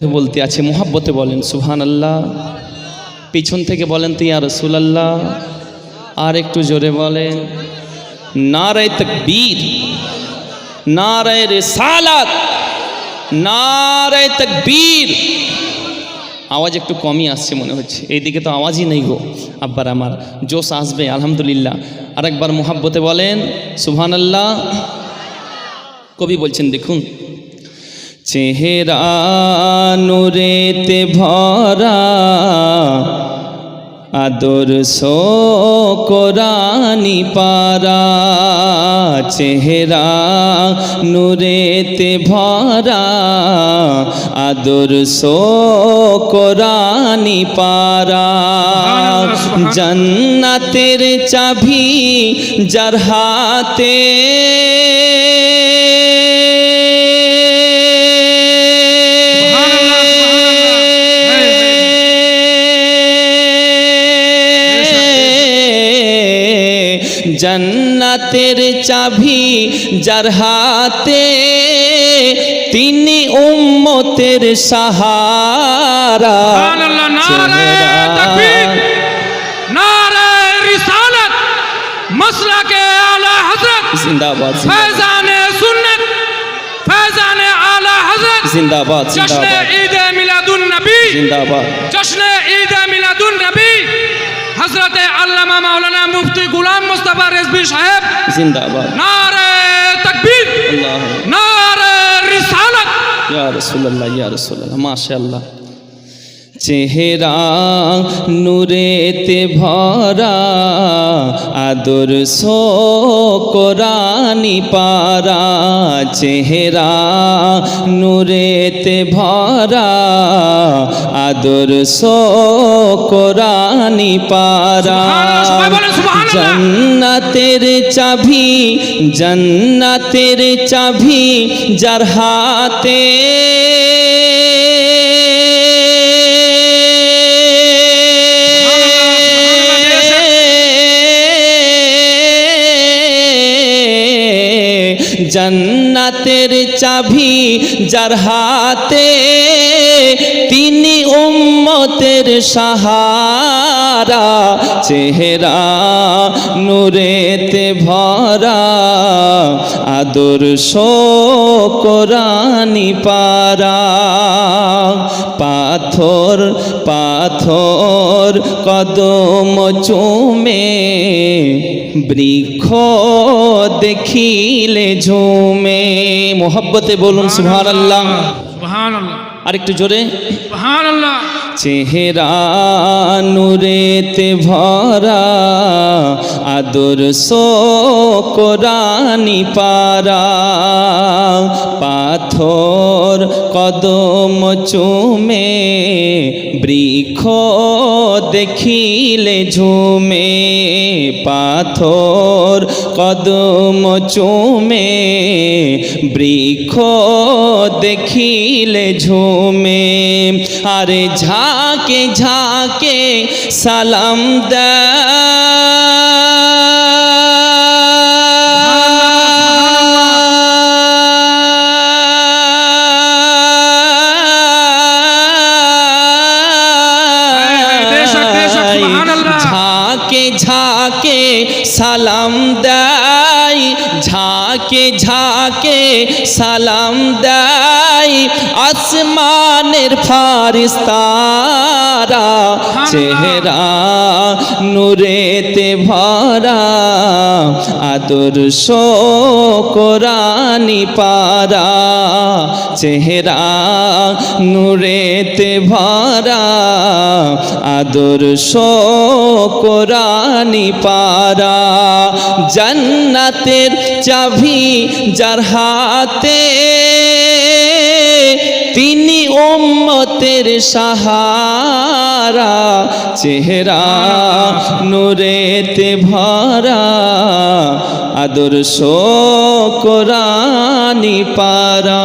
বলতে আছে মোহাব্বতে বলেন সুহান আল্লাহ পিছন থেকে বলেন তো, ইয়া রসুল আল্লাহ আর একটু জোরে বলেন, নারায় তকবীর, নারায় রেসালাত, নারায় তকবীর। আওয়াজ একটু কমই আসছে মনে হচ্ছে। এইদিকে তো আওয়াজই নেই গো, আব্বার আমার। জোশ আসবে, আলহামদুলিল্লাহ। আরেকবার মোহাব্বতে বলেন সুবহান আল্লাহ কবি বলছেন, দেখুন চেহারা নুরেতে ভরা, আদর সো কোরআনি পারা। চেহারা নুরেতে ভরা, আদর সো কোরআনি পারা। জান্নাতের চাবি যার হাতে জন্নাতের চাবি যার হাতে তিনি উম্মতের সাহারা। জিন্দাবাদ জিন্দাবাদ জিন্দাবাদ। জিন্দাবাদ জিন্দাবাদ জিন্দাবাদ জিন্দাবাদ জিন্দাবাদ জিন্দাবাদ জিন্দাবাদ জিন্দাবাদ। জিন্দাবাদ জিন্দাবাদ জিন্দাবাদ জিন্দাবাদ। জশ্ন হজরতে আল্লামা মাওলানা মুফতি গুলাম মোস্তফা রেজবি সাহেব। জিন্দাবাদ। নারে তাকবীর আল্লাহ নারে রিসালাত। ইয়া রাসূলুল্লাহ ইয়া রাসূলুল্লাহ মাশাআল্লাহ। চেহারা নূরেতে ভরা আদর সো কোরআনি পারা চেহারা নূরেতে ভরা আদর সো কোরআনি পারা। জান্নাতের চাবি জান্নাতের চাবি যার হাতে জান্নাতের চাবি যার হাতে তিনি রহমতের সাহারা চেহারা নুরেতে ভরা আদর্শ কোরআনি পারা। পাথর পাথর কদম চুমে বৃক্ষ দেখিলে ঝুমে। মোহব্বতে বলুন সুভান আল্লাহ আর একটু জোরে। সুবহানাল্লাহ। চেহারা নুরেতে ভরা আদর কোরআনি পারা পাথর কদম চুমে বৃক্ষ দেখিলে ঝুমে পাথর কদম চুমে বৃক্ষ দেখিলে ঝুমে। আরে ঝাঁকে ঝাঁকে সালাম বেশক, সালাম দেয় ঝাঁকে ঝাঁকে সালাম দেয়। আসমানের ফারিস্তারা চেহারা নূরেতে ভরা আদর্শ কোরআনি পারা। চেহারা নূরেতে ভরা আদর্শ কোরআনি পারা। জান্নাতের চাবি যার হাতে উম্মতের সাহারা চেহারা নুরেতে ভরা আদর্শ কোরআনি পারা।